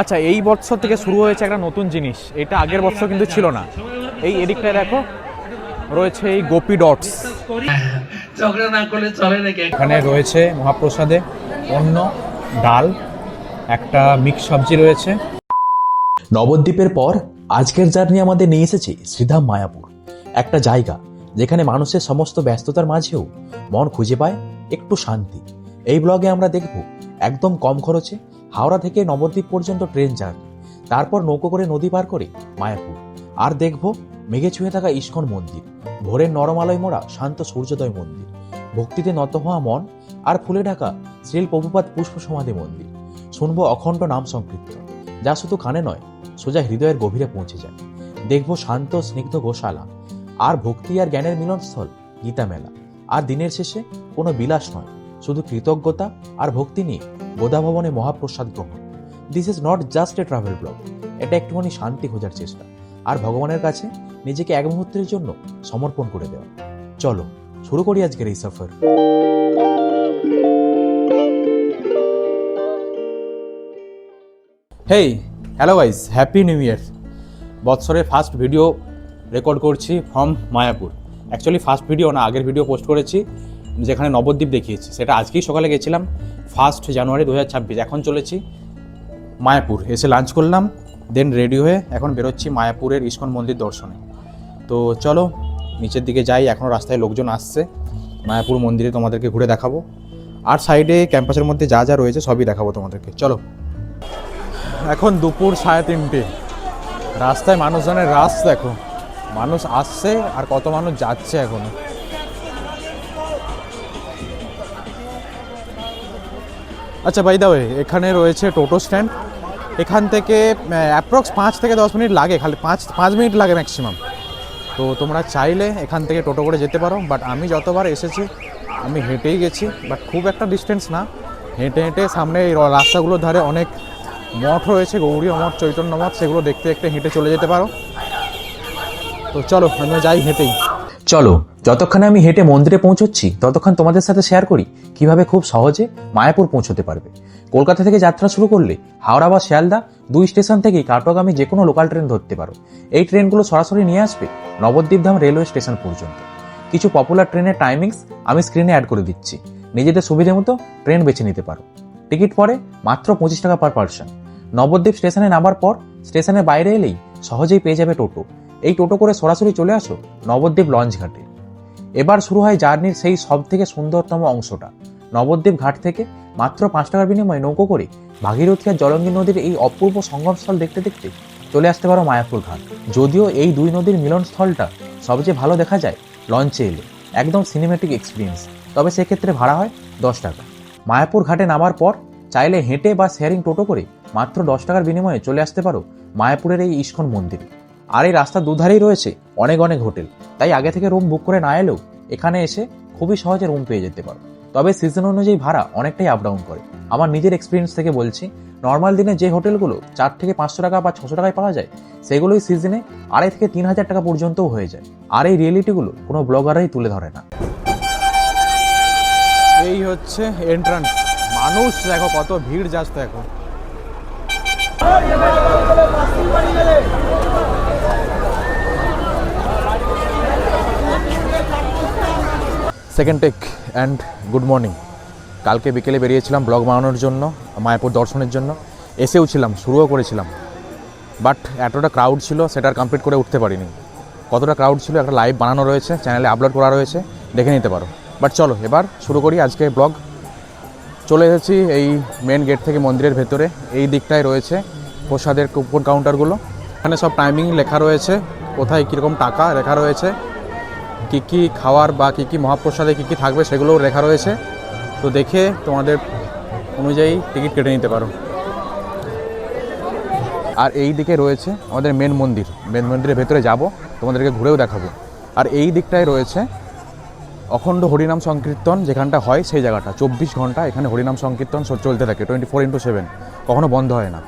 আচ্ছা এই বছর থেকে শুরু হয়েছে একটা নতুন জিনিস। এটা আগের বছর কিন্তু ছিল না। এই এদিকটায় দেখো রয়েছে এই গোপি ডটস। এখানে রয়েছে মহাপ্রসাদে অন্য ডাল একটা মিক্স সবজি রয়েছে। নবদ্বীপের পর আজকের জার্নি আমাদের নিয়ে এসেছে শ্রীধাম মায়াপুর। একটা জায়গা যেখানে মানুষের সমস্ত ব্যস্ততার মাঝেও মন খুঁজে পায় একটু শান্তি। এই ব্লগে আমরা দেখব একদম কম খরচে হাওড়া থেকে নবদ্বীপ পর্যন্ত ট্রেন জার্নি, তারপর নৌকো করে নদী পার করে মায়াপুর। আর দেখব মেঘে ছুঁয়ে থাকা ইস্কন মন্দির, ভোরের নরমালয় মোড়া শান্ত সূর্যোদয় মন্দির, ভক্তিতে নত হওয়া মন আর ফুলে ঢাকা শ্রীল প্রভুপাত পুষ্প সমাধি মন্দির। শুনব অখণ্ড নাম সংকীর্তন, যা শুধু কানে নয়, সোজা হৃদয়ের গভীরে পৌঁছে যায়। দেখব শান্ত স্নিগ্ধ গোশালা আর ভক্তি আর জ্ঞানের মিলনস্থল, গীতা মেলা। আর দিনের শেষে কোনো বিলাস নয়, শুধু কৃতজ্ঞতা আর ভক্তি নিয়ে বোধা ভবনে মহাপ্রসাদ গ্রহণ। This is not just a travel blog এটা একটুখানি শান্তি খোঁজার চেষ্টা। আর ভগবানের কাছে নিজেকে এক মুহূর্তের জন্য সমর্পণ করে দেওয়া। চলো, শুরু করি আজকের এই সফর। Hey hello guys happy new year বৎসরের ফার্স্ট ভিডিও রেকর্ড করছি from Mayapur. Actually first video না, আগের ভিডিও পোস্ট করেছি, যেখানে নবদ্বীপ দেখিয়েছি। সেটা আজকেই সকালে গেছিলাম ফার্স্ট জানুয়ারি দু হাজার ছাব্বিশ। এখন চলেছি মায়াপুর। এসে লাঞ্চ করলাম দেন রেডি হয়ে এখন বেরোচ্ছি মায়াপুরের ইস্কন মন্দির দর্শনে। তো চলো, নিচের দিকে যাই এখনও রাস্তায় লোকজন আসছে। মায়াপুর মন্দিরে তোমাদেরকে ঘুরে দেখাবো। আর সাইডে ক্যাম্পাসের মধ্যে যা যা রয়েছে, সবই দেখাবো তোমাদেরকে। চলো। এখন দুপুর সাড়ে তিনটে। রাস্তায় মানুষজনের রাস দেখো। মানুষ আসছে আর কত মানুষ যাচ্ছে এখনও। আচ্ছা বাই দা ওয়ে এখানে রয়েছে টোটো স্ট্যান্ড। এখান থেকে অ্যাপ্রক্স পাঁচ থেকে দশ মিনিট লাগে, খালি পাঁচ পাঁচ মিনিট লাগে ম্যাক্সিমাম তো তোমরা চাইলে এখান থেকে টোটো করে যেতে পারো বাট আমি যতবার এসেছি, আমি হেঁটেই গেছি বাট খুব একটা ডিস্টেন্স না। হেঁটে হেঁটে সামনে এই রাস্তাগুলোর ধারে অনেক মঠ রয়েছে, গৌরী মঠ, চৈতন্য মঠ, সেগুলো দেখতে দেখতে হেঁটে চলে যেতে পারো। তো চলো, আমরা যাই হেঁটেই। চলো, যতক্ষণ আমি হেঁটে মন্দিরে পৌঁছচ্ছি, ততক্ষণ তোমাদের সাথে শেয়ার করি কীভাবে খুব সহজে মায়াপুর পৌঁছতে পারবে। কলকাতা থেকে যাত্রা শুরু করলে হাওড়া বা শিয়ালদা দুই স্টেশন থেকেই কাটোগামী যে কোনো লোকাল ট্রেন ধরতে পারো। এই ট্রেনগুলো সরাসরি নিয়ে আসবে নবদ্বীপ ধাম রেলওয়ে স্টেশন পর্যন্ত। কিছু পপুলার ট্রেনের টাইমিংস আমি স্ক্রিনে অ্যাড করে দিচ্ছি। নিজেদের সুবিধে মতো ট্রেন বেছে নিতে পারো। টিকিট পড়ে মাত্র পঁচিশ টাকা পার পার্সন নবদ্বীপ স্টেশনে নামার পর স্টেশনের বাইরে এলেই সহজেই পেয়ে যাবে টোটো। এই টোটো করে সরাসরি চলে আসো নবদ্বীপ লঞ্চ ঘাটে। এবার শুরু হয় জার্নির সেই সব থেকে সুন্দরতম অংশটা। নবদ্বীপ ঘাট থেকে মাত্র পাঁচ টাকার বিনিময়ে নৌকো করে ভাগীরথী আর জলঙ্গি নদীর এই অপূর্ব সঙ্গমস্থল দেখতে দেখতে চলে আসতে পারো মায়াপুর ঘাট। যদিও এই দুই নদীর মিলনস্থলটা সবচেয়ে ভালো দেখা যায় লঞ্চে এলে। একদম সিনেমেটিক এক্সপিরিয়েন্স তবে সেক্ষেত্রে ভাড়া হয় দশ টাকা। মায়াপুর ঘাটে নামার পর চাইলে হেঁটে বা শেয়ারিং টোটো করে মাত্র দশ টাকার বিনিময়ে চলে আসতে পারো মায়াপুরের এই ইস্কন মন্দিরে। আর এই রাস্তার দুধারেই রয়েছে, অনেক অনেক হোটেল। তাই আগে থেকে রুম বুক করে না এলেও এখানে এসে খুবই সহজে রুম পেয়ে যেতে পারো। তবে সিজন অনুযায়ী ভাড়া অনেকটাই আপ ডাউন করে। আমার নিজের এক্সপিরিয়েন্স থেকে বলছি নর্মাল দিনে যে হোটেলগুলো চার থেকে পাঁচশো টাকা বা ছশো টাকায় পাওয়া যায়, সেগুলোই সিজনে আড়াই থেকে তিন হাজার টাকা পর্যন্তও হয়ে যায়। আর এই রিয়েলিটিগুলো কোনো ব্লগারই তুলে ধরে না। এই হচ্ছে এন্ট্রান্স মানুষ দেখো কত ভিড় যাচ্ছে দেখো second take and good morning কালকে বিকেলে বেরিয়েছিলাম ব্লগ বানানোর জন্য, মায়াপুর দর্শনের জন্য। এসেও ছিলাম, শুরুও করেছিলাম। বাট এতটা ক্রাউড ছিল, সেটা কমপ্লিট করে উঠতে পারিনি। কতটা ক্রাউড ছিল, একটা লাইভ বানানো রয়েছে চ্যানেলে আপলোড করা রয়েছে, দেখে নিতে পারো। বাট চলো, এবার শুরু করি আজকে ব্লগ। চলে এসেছি এই মেন গেট থেকে মন্দিরের ভেতরে। এই দিকটায় রয়েছে প্রসাদের কুপন কাউন্টারগুলো এখানে সব টাইমিং লেখা রয়েছে, কোথায় কীরকম টাকা লেখা রয়েছে। কী কী খাওয়ার বা কী কী মহাপ্রসাদে কী কী থাকবে সেগুলোও লেখা রয়েছে। তো দেখে তোমাদের অনুযায়ী টিকিট কেটে নিতে পারো। আর এই দিকে রয়েছে আমাদের মেন মন্দির। মেন মন্দিরের ভেতরে যাব, তোমাদেরকে ঘুরেও দেখাবো। আর এই দিকটায় রয়েছে অখণ্ড হরিনাম সংকীর্তন যেখানটা হয় সেই জায়গাটা। চব্বিশ ঘণ্টা এখানে হরিনাম সংকীর্তন চলতে থাকে, টোয়েন্টি ফোর ইন্টু সেভেন। কখনো বন্ধ হয় না।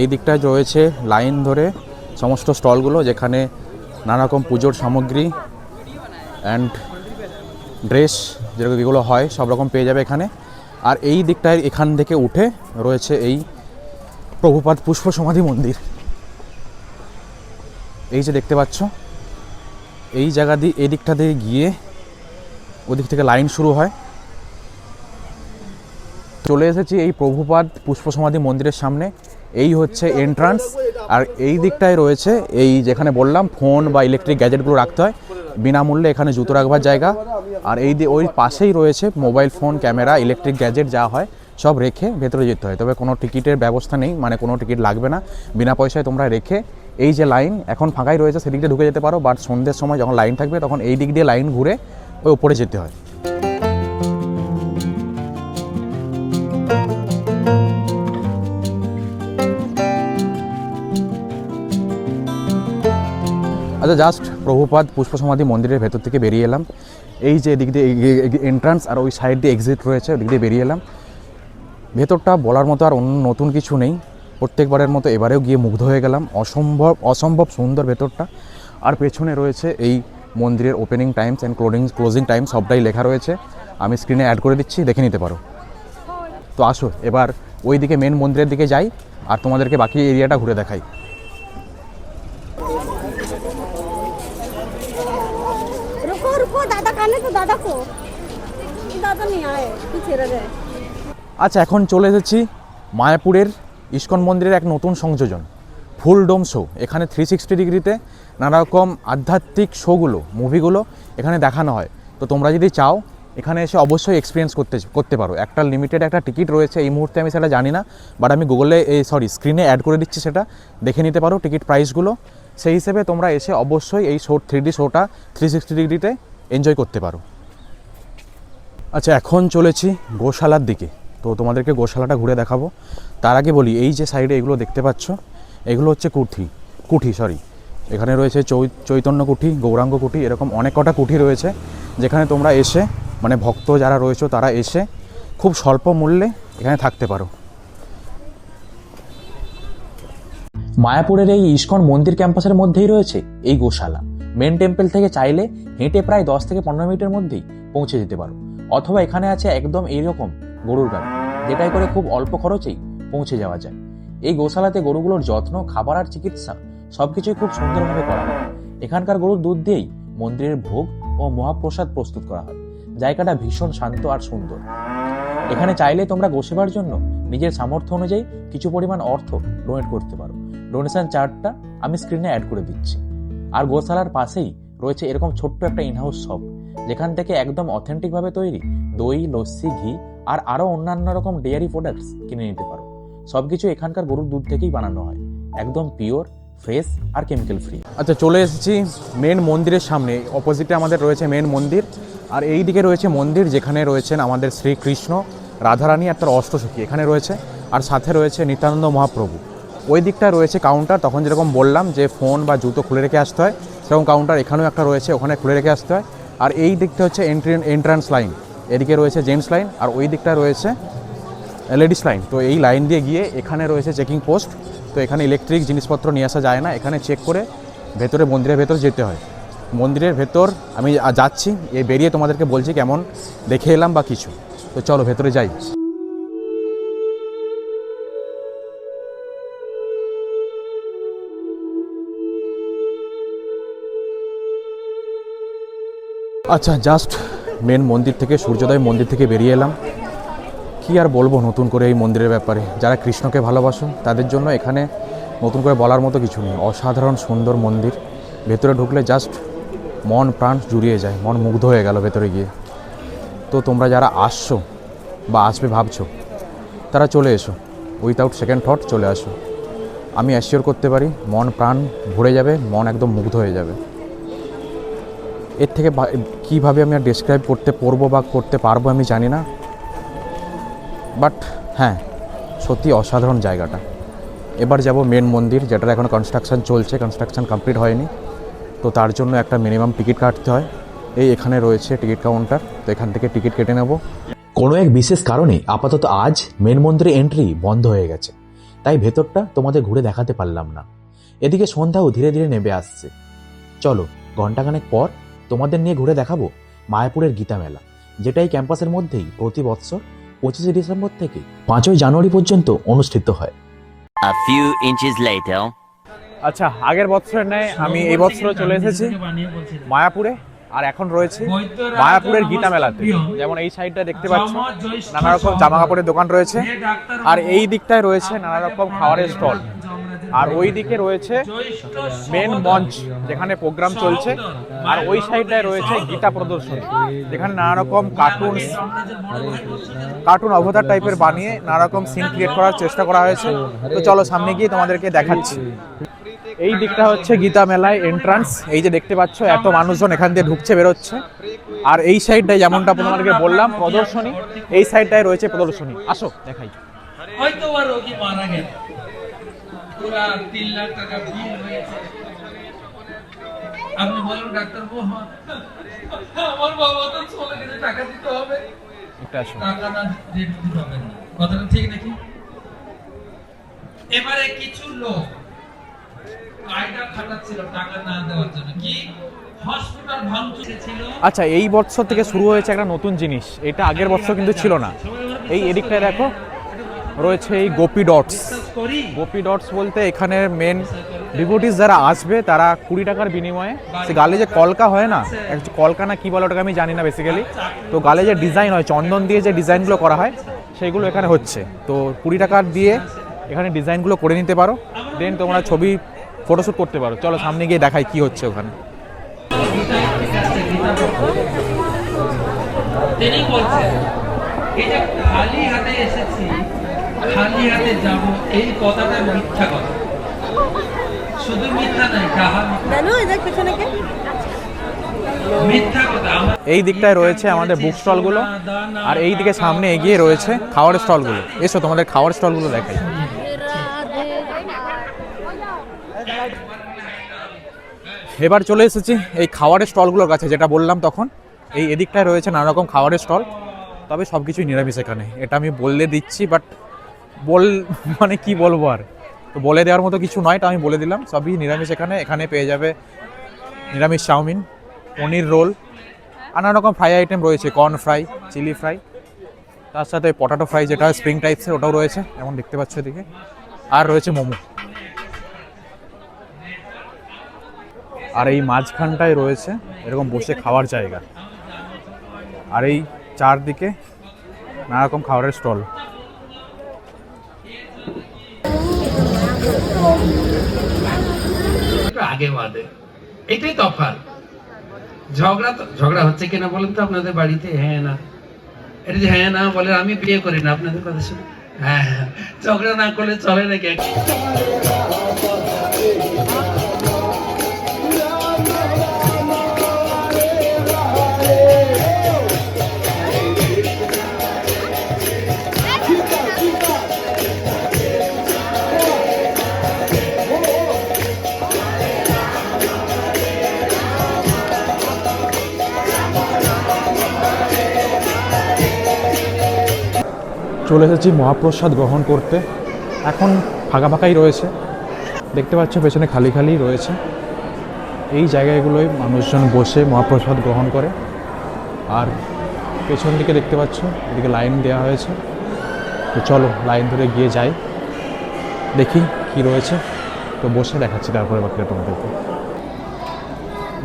এই দিকটায় রয়েছে লাইন ধরে সমস্ত স্টলগুলো যেখানে নানা রকম পুজোর সামগ্রী অ্যান্ড ড্রেস এগুলো হয়, সব রকম পেয়ে যাবে এখানে। আর এই দিকটায় এখান থেকে উঠে রয়েছে এই প্রভুপাদ পুষ্প সমাধি মন্দির। এই যে দেখতে পাচ্ছ এই জায়গা দিয়ে এই দিকটা দিয়ে গিয়ে ওদিক থেকে লাইন শুরু হয়। চলে এসেছি এই প্রভুপাদ পুষ্প সমাধি মন্দিরের সামনে। এই হচ্ছে এন্ট্রান্স আর এই দিকটায় রয়েছে এই যেখানে বললাম ফোন বা ইলেকট্রিক গ্যাজেটগুলো রাখতে হয়। বিনামূল্যে এখানে জুতো রাখবার জায়গা। আর এই দি- ওই পাশেই রয়েছে mobile phone camera electric gadget যা হয়, সব রেখে ভেতরে যেতে হয়। তবে কোনো টিকিটের ব্যবস্থা নেই মানে কোনো টিকিট লাগবে না। বিনা পয়সায় তোমরা রেখে এই যে লাইন এখন ফাঁকাই রয়েছে, সেদিক দিয়ে ঢুকে যেতে পারো বাট সন্ধ্যের সময় যখন লাইন থাকবে, তখন এই দিক দিয়ে লাইন ঘুরে ওই উপরে যেতে হয়। আচ্ছা জাস্ট প্রভুপাদ পুষ্প সমাধি মন্দিরের ভেতর থেকে বেরিয়ে এলাম। এই যে এদিক দিয়ে এন্ট্রান্স আর ওই সাইড দিয়ে এক্সিট রয়েছে, ওদিক দিয়ে বেরিয়ে এলাম। ভেতরটা বলার মতো আর অন্য নতুন কিছু নেই। প্রত্যেকবারের মতো এবারেও গিয়ে মুগ্ধ হয়ে গেলাম। অসম্ভব অসম্ভব সুন্দর ভেতরটা। আর পেছনে রয়েছে এই মন্দিরের opening times and closing closing time সবটাই লেখা রয়েছে। আমি স্ক্রিনে অ্যাড করে দিচ্ছি দেখে নিতে পারো। তো আসো এবার ওই দিকে মেন মন্দিরের দিকে যাই আর তোমাদেরকে বাকি এরিয়াটা ঘুরে দেখাই। আচ্ছা এখন চলে এসেছি মায়াপুরের ইস্কন মন্দিরের এক নতুন সংযোজন, ফুল ডোম শো। এখানে থ্রি সিক্সটি ডিগ্রিতে নানা রকম আধ্যাত্মিক শোগুলো মুভিগুলো এখানে দেখানো হয়। তো তোমরা যদি চাও, এখানে এসে অবশ্যই এক্সপিরিয়েন্স করতে করতে পারো। একটা লিমিটেড একটা টিকিট রয়েছে, এই মুহূর্তে আমি সেটা জানি না বাট আমি গুগলে এই সরি স্ক্রিনে অ্যাড করে দিচ্ছি সেটা, দেখে নিতে পারো টিকিট প্রাইসগুলো সেই হিসেবে তোমরা এসে অবশ্যই এই শো থ্রি ডি শোটা থ্রি সিক্সটি ডিগ্রিতে এনজয় করতে পারো। আচ্ছা এখন চলেছি গোশালার দিকে। তো তোমাদেরকে গোশালাটা ঘুরে দেখাবো। তার আগে বলি, এই যে সাইডে এগুলো দেখতে পাচ্ছ, এগুলো হচ্ছে কুঠি কুঠি সরি এখানে রয়েছে চৈতন্য কুঠি, গৌরাঙ্গ কুঠি, এরকম অনেক কটা কুঠি রয়েছে, যেখানে তোমরা এসে মানে ভক্ত যারা রয়েছে তারা এসে খুব স্বল্প মূল্যে এখানে থাকতে পারো। মায়াপুরের এই ইস্কন মন্দির ক্যাম্পাসের মধ্যেই রয়েছে এই গোশালা। মেন টেম্পল থেকে চাইলে হেঁটে প্রায় দশ থেকে পনেরো মিনিটের মধ্যেই পৌঁছে যেতে পারো। অথবা এখানে আছে একদম এইরকম গরুর গাড়ি। যেটাই করে খুব অল্প খরচেই পৌঁছে যাওয়া যায়। এই গোশালাতে গরুগুলোর যত্ন, খাবার আর চিকিৎসা সবকিছুই খুব সুন্দরভাবে করা হয়। এখানকার গরুর দুধ দিয়েই মন্দিরের ভোগ ও মহাপ্রসাদ প্রস্তুত করা হয়। জায়গাটা ভীষণ শান্ত আর সুন্দর। এখানে চাইলে তোমরা গোসেবার জন্য নিজের সামর্থ্য অনুযায়ী কিছু পরিমাণ অর্থ ডোনেট করতে পারো। ডোনেশন চার্টটা আমি স্ক্রিনে অ্যাড করে দিচ্ছি। আর গোশালার পাশেই রয়েছে এরকম ছোট্ট একটা ইনহাউস শপ যেখান থেকে একদম অথেন্টিকভাবে তৈরি দই, লস্যি, ঘি আর আরও অন্যান্য রকম ডেয়ারি প্রোডাক্টস কিনে নিতে পারো। সবকিছু এখানকার গরুর দুধ থেকেই বানানো হয়। একদম পিওর ফ্রেশ আর কেমিক্যাল ফ্রি আচ্ছা চলে এসেছি মেন মন্দিরের সামনে। অপোজিটে আমাদের রয়েছে মেন মন্দির। আর এই দিকে রয়েছে মন্দির যেখানে রয়েছেন আমাদের শ্রীকৃষ্ণ রাধারানী আর তার অষ্টসখী। এখানে রয়েছে। আর সাথে রয়েছে নিত্যানন্দ মহাপ্রভু। ওই দিকটা রয়েছে কাউন্টার তখন যেরকম বললাম যে ফোন বা জুতো খুলে রেখে আসতে হয়, সেরকম কাউন্টার এখানেও একটা রয়েছে, ওখানে খুলে রেখে আসতে হয়। আর এই দিকটা হচ্ছে এন্ট্রি এন্ট্রান্স লাইন এদিকে রয়েছে জেন্টস লাইন আর ওই দিকটা রয়েছে লেডিস লাইন তো এই লাইন দিয়ে গিয়ে এখানে রয়েছে চেকিং পোস্ট তো এখানে ইলেকট্রিক জিনিসপত্র নিয়ে আসা যায় না। এখানে চেক করে ভেতরে মন্দিরের ভেতর যেতে হয়। মন্দিরের ভেতর আমি যাচ্ছি, এ বেরিয়ে তোমাদেরকে বলছি কেমন দেখে এলাম বা কিছু। তো চলো ভেতরে যাই। আচ্ছা জাস্ট মেন মন্দির থেকে, সূর্যোদয় মন্দির থেকে বেরিয়ে এলাম। কি আর বলব নতুন করে এই মন্দিরের ব্যাপারে? যারা কৃষ্ণকে ভালোবাসো তাদের জন্য এখানে নতুন করে বলার মতো কিছু নেই। অসাধারণ, সুন্দর মন্দির। ভেতরে ঢুকলে জাস্ট মন, প্রাণ জুড়িয়ে যায়। মন মুগ্ধ হয়ে গেল ভেতরে গিয়ে। তো তোমরা যারা আসছো বা আসবে ভাবছ, তারা চলে এসো। উইথাউট সেকেন্ড থট চলে আসো। আমি অ্যাসিওর করতে পারি, মন, প্রাণ ভরে যাবে, মন একদম মুগ্ধ হয়ে যাবে। এর থেকে কীভাবে আমি আর ডেসক্রাইব করতে পারব বা করতে পারব আমি জানি না। বাট হ্যাঁ সত্যি অসাধারণ জায়গাটা। এবার যাব মেন মন্দির, যেটার এখন কনস্ট্রাকশন চলছে কনস্ট্রাকশন কমপ্লিট হয়নি। তো তার জন্য একটা মিনিমাম টিকিট কাটতে হয়। এই এখানে রয়েছে টিকিট কাউন্টার তো এখান থেকে টিকিট কেটে নেব। কোনো এক বিশেষ কারণে আপাতত আজ মেন মন্দিরে এন্ট্রি বন্ধ হয়ে গেছে। তাই ভেতরটা তোমাদের ঘুরে দেখাতে পারলাম না। এদিকে সন্ধ্যাও ধীরে ধীরে নেমে আসছে। চলো ঘন্টাখানেক পর তোমাদের নিয়ে ঘুরে দেখাবো মায়াপুরের গীতা মেলা যেটা এই ক্যাম্পাসের মধ্যেই প্রতি বৎসর পঁচিশে ডিসেম্বর থেকে পাঁচই জানুয়ারি পর্যন্ত অনুষ্ঠিত হয়। A few inches later. আচ্ছা আগের বছরের ন্যায় আমি এই বছরও চলে এসেছি মায়াপুরে আর এখন রয়েছে মায়াপুরের গীতা মেলাতে। যেমন এই সাইডটা দেখতে পাচ্ছ নানা রকম জামা কাপড়ের দোকান রয়েছে আর এই দিকটায় রয়েছে নানা রকম খাবারের স্টল। আর ওই দিকে রয়েছে মেন মঞ্চ, যেখানে প্রোগ্রাম চলছে। আর ওই সাইডটায় রয়েছে গীতা প্রদর্শনী, যেখানে নানা রকম কার্টুন কার্টুন অবতার টাইপের বানিয়ে নানা রকম সিন ক্রিয়েট করার চেষ্টা করা হয়েছে। তো চলো সামনে গিয়ে তোমাদেরকে দেখাচ্ছি। এই দিকটা হচ্ছে গীতা মেলায় এন্ট্রান্স এই যে দেখতে পাচ্ছ, এত মানুষজন এখান দিয়ে ঢুকছে, বেরোচ্ছে। আর এই সাইডটায় যেমনটা তোমাদেরকে বললাম, প্রদর্শনী, এই সাইডটায় রয়েছে প্রদর্শনী। আসো, দেখাই। হয়তো রোগী মারা গেল। পুরা তিন লাখ টাকা বিল হয়েছে। আপনি বলুন ডাক্তার আমার বাবা তো চলে গেছে টাকা দিতে হবে। টাকা না দিতে হবে না। কথাটা ঠিক নাকি? এবারে কিছু লোক কায়দা খাটাচ্ছিল টাকা না দেওয়ার জন্য। কি? আচ্ছা এই বছর থেকে শুরু হয়েছে একটা নতুন জিনিস। এটা আগের বছর কিন্তু ছিল না। এই এদিকটায় দেখো। রয়েছে এই গোপি ডটস গোপি ডটস বলতে এখানে মেন ডিভোটিস যারা আসবে, তারা কুড়ি টাকার বিনিময়ে, সে গালে যে কলকা হয় না কলকা না কি বলে ওটাকে আমি জানি না বেসিক্যালি তো গালে যে ডিজাইন হয়, চন্দন দিয়ে যে ডিজাইনগুলো করা হয় সেইগুলো এখানে হচ্ছে। তো কুড়ি টাকার দিয়ে এখানে ডিজাইনগুলো করে নিতে পারো। দেন তোমরা ছবি ফটোশ্যুট করতে পারো। চলো সামনে গিয়ে দেখাই কি হচ্ছে ওখানে। তিনি বলছেন খালি হাতে এসেছি খালি হাতে যাব এই কথাটা মিথ্যা কথা। শুধু মিথ্যা নয় ডাহা জানো এদের পেছনে কে? মিথ্যা কথা আমার এই দিকটায় রয়েছে আমাদের বুক স্টলগুলো আর এই দিকে সামনে এগিয়ে রয়েছে খাওয়ার স্টলগুলো এসো তোমাদের খাওয়ার স্টলগুলো দেখাই। এবার চলে এসেছি এই খাওয়ারের স্টলগুলোর কাছে যেটা বললাম তখন। এই এদিকটায় রয়েছে নানা রকম খাবারের স্টল তবে সব কিছুই নিরামিষ এখানে। এটা আমি বললে দিচ্ছি বাট বল মানে কি বলব আর? তো বলে দেওয়ার মতো কিছু নয় আমি বলে দিলাম। সবই নিরামিষ এখানে। এখানে পেয়ে যাবে নিরামিষ চাউমিন, পনির রোল, নানা রকম ফ্রাই আইটেম রয়েছে, কর্ন ফ্রাই, চিলি ফ্রাই। তার সাথে পটাটো ফ্রাই যেটা স্প্রিং টাইপসের ওটাও রয়েছে যেমন দেখতে পাচ্ছ এদিকে। আর রয়েছে মোমো। আর এই মাঝখানটায় রয়েছে এরকম বসে খাওয়ার জায়গা। আর এই চারদিকে নানা রকম খাবারের স্টল। আগে বাঁধে এটাই তফাৎ। ঝগড়া তো ঝগড়া হচ্ছে কিনা বলেন তো আপনাদের বাড়িতে? হ্যাঁ না। এটা যে হ্যাঁ না বলে আমি বিয়ে করি না, আপনাদের কথা শুনে। হ্যাঁ হ্যাঁ। ঝগড়া না করলে চলে নাকি? চলে এসেছি মহাপ্রসাদ গ্রহণ করতে। এখন ফাঁকা ফাঁকাই রয়েছে। দেখতে পাচ্ছ, পেছনে খালি খালি রয়েছে। এই জায়গাগুলোয় মানুষজন বসে মহাপ্রসাদ গ্রহণ করে। আর পেছন দিকে দেখতে পাচ্ছ, এদিকে লাইন দেওয়া হয়েছে। তো চলো, লাইন ধরে গিয়ে যাই। দেখি কি রয়েছে। তো বসে দেখাচ্ছি তারপরে বাকিটা তোমাদেরকে।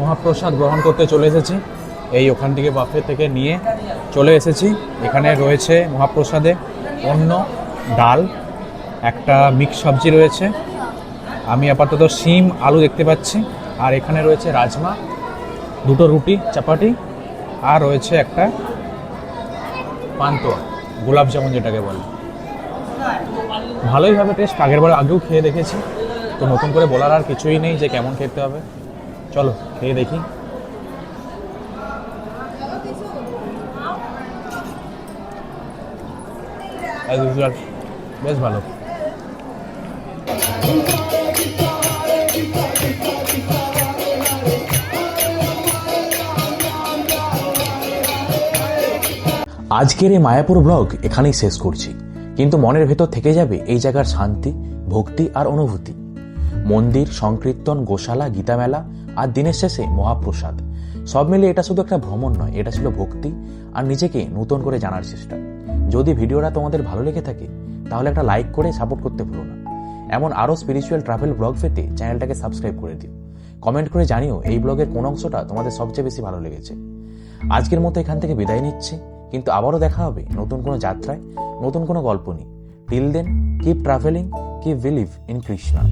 মহাপ্রসাদ গ্রহণ করতে চলে এসেছি। এই ওখান থেকে বাফে থেকে নিয়ে চলে এসেছি। এখানে রয়েছে মহাপ্রসাদে। অন্য, ডাল, একটা মিক্স সবজি রয়েছে। আমি আপাতত শিম, আলু দেখতে পাচ্ছি। আর এখানে রয়েছে রাজমা, দুটো রুটি, চাপাটি, আর রয়েছে একটা পান্তোয়া, গোলাপ জামুন যেটাকে বলে। ভালোই হবে টেস্ট আগের বার আগেও খেয়ে দেখেছি। তো নতুন করে বলার আর কিছুই নেই যে কেমন খেতে হবে। চলো, খেয়ে দেখি। বেশ ভালো। আজকের এই মায়াপুর ব্লগ এখানেই শেষ করছি। কিন্তু মনের ভেতর থেকে যাবে এই জায়গার শান্তি, ভক্তি আর অনুভূতি। মন্দির, সংকীর্তন, গোশালা, গীতামেলা আর দিনের শেষে মহাপ্রসাদ। সব মিলে এটা শুধু একটা ভ্রমণ নয়, এটা ছিল ভক্তি আর নিজেকে নতুন করে জানার চেষ্টা। যদি ভিডিওটা তোমাদের ভালো লেগে থাকে, তাহলে একটা লাইক করে সাপোর্ট করতে ভুলো না। এমন আরও স্পিরিচুয়াল ট্রাভেল ব্লগ পেতে চ্যানেলটাকে সাবস্ক্রাইব করে দিও। কমেন্ট করে জানিও এই ব্লগের কোন অংশটা তোমাদের সবচেয়ে বেশি ভালো লেগেছে। আজকের মতো এখান থেকে বিদায় নিচ্ছি, কিন্তু আবারও দেখা হবে নতুন কোনো যাত্রায়, নতুন কোনো গল্প নিয়ে। Till then keep travelling keep believe in Krishna